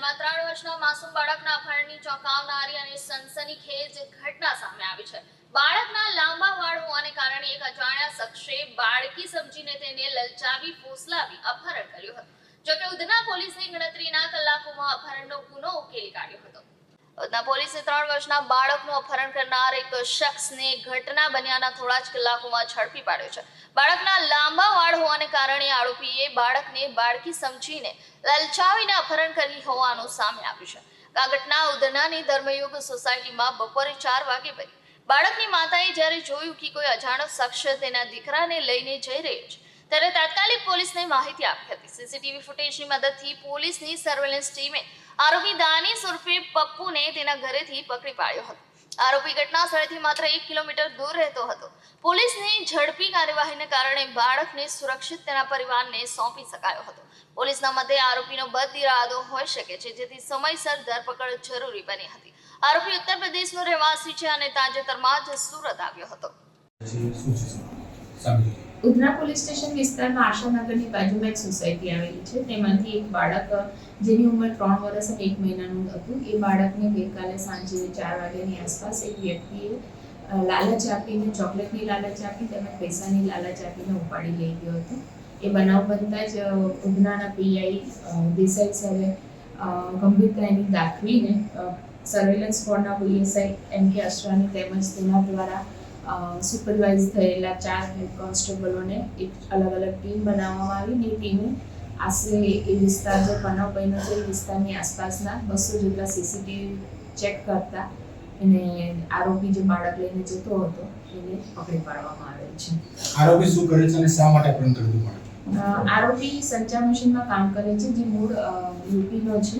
વિસ્તારમાં ત્રણ વર્ષના માસૂમ બાળકના અપહરણની ચોંકાવનારી અને સનસનીખેજ ઘટના સામે આવી છે. બાળકના લાંબા વાળ હોવાને કારણે એક અજાણ્યા શખ્સે બાળકી સમજીને તેને લલચાવી, ફોસલાવી, અપહરણ કર્યું હતું. જોકે ઉધના પોલીસે ગણતરીના કલાકોમાં અપહરણનો ગુનો ઉકેલી કાઢ્યો હતો. પોલીસે ત્રણ વર્ષના બાળકનું અપહરણ કરનાર એક શખ્સને ઘટના બન્યાના થોડા જ કલાકોમાં ઝડપી પાડ્યો છે. બાળકના લાંબા વાળ હોવાને કારણે આરોપીએ બાળકને બાળકી સમજીને લલચાવીને અપહરણ કરી હોવાનું સામે આવ્યું છે. આ ઘટના ઉધનાની ધર્મયુગ સોસાયટીમાં બપોરે ચાર વાગે બની. બાળકની માતાએ જ્યારે જોયું કે કોઈ અજાણ્યો શખ્સ તેના દીકરાને લઈને જઈ રહ્યો છે ત્યારે તાત્કાલિક પોલીસને માહિતી આપી હતી. સીસીટીવી ફૂટેજની મદદથી પોલીસની સર્વેલન્સ ટીમે આરોપી દાની ઉર્ફે પપ્પુને તેના ઘરેથી પકડી પાડ્યો હતો. આરોપી ઘટના સ્થળેથી માત્ર એક કિલોમીટર દૂર રહેતો હતો. પોલીસની ઝડપી કાર્યવાહીને કારણે બાળકને સુરક્ષિત તેના પરિવારને સોંપી શકાયો હતો. પોલીસના મતે આરોપીનો બદ ઇરાદો હોઈ શકે છે, જેથી સમયસર ધરપકડ જરૂરી બની હતી. આરોપી ઉત્તર પ્રદેશનો રહેવાસી છે અને તાજેતરમાં જ સુરત આવ્યો હતો. ઉધના પોલીસ સ્ટેશન વિસ્તારમાં આશાનગરની બાજુમાં એક સોસાયટી આવેલી છે. તેમાંથી એક બાળક, જેની ઉંમર ત્રણ વર્ષ અને એક મહિનાનું હતું. એ બાળકને ગઈકાલે સાંજે ચાર વાગ્યાની આસપાસ એક વ્યક્તિએ લાલચ આપીને, ચોકલેટની લાલચ આપી તેમજ પૈસાની લાલચ આપીને ઉપાડી લઈ ગયો હતો. એ બનાવ બનતા જ ઉધનાના પીઆઈ દેસાઈ સરે ગંભીરતાની દાખવીને સર્વેલન્સ સ્કોડના પીએસઆઈ એમ કે અશ્વાની તેમજ તેના દ્વારા સુપરવાઇઝ થયેલા ચાર હેડ કોન્સ્ટેબલોને એક અલગ અલગ ટીમ બનાવવામાં આવી ને ટીમે આશરે એ વિસ્તાર જે બનાવ બન્યો છે એ વિસ્તારની આસપાસના બસો જેટલા સીસીટીવી ચેક કરતા અને આરોપી જે બાળક લઈને જતો હતો એને પકડી પાડવામાં આવેલ છે. આરોપી શું કરે છે અને શા માટે પ્રેમ કરતું પડે આરોપી સંચાર મશીનમાં કામ કરે છે જે મૂળ યુપીનો છે.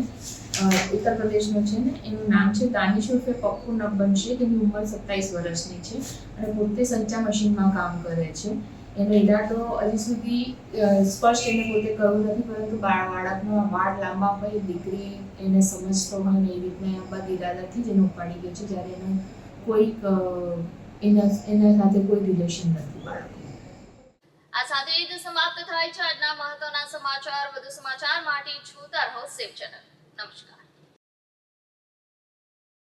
ઉત્તર પ્રદેશનો છે ને, એનું નામ છે દાનિશ ઉર્ફે પપ્પુ નબ્બન છે. તેની ઉંમર સત્તાવીસ વર્ષની છે અને પોતે સંચા મશીનમાં કામ કરે છે. એનો ઈરાદો હજી સુધી સ્પષ્ટ એને પોતે કરવું નથી, પરંતુ બાળકનો વાળ લાંબા હોય, દીકરી એને સમજતો હોય ને એ રીતના એમ બધા ઈરાદાથી જ એને ઉપાડી ગયો છે, જ્યારે એનું કોઈક એના એના સાથે કોઈ રિલેશન નથી બાળકનું. આ સાથે જ સમાપ્ત થાય છે આજના મહત્વના સમાચાર. વધુ સમાચાર માટે છૂતા રહો સેવ ચેનલ. নমস্কার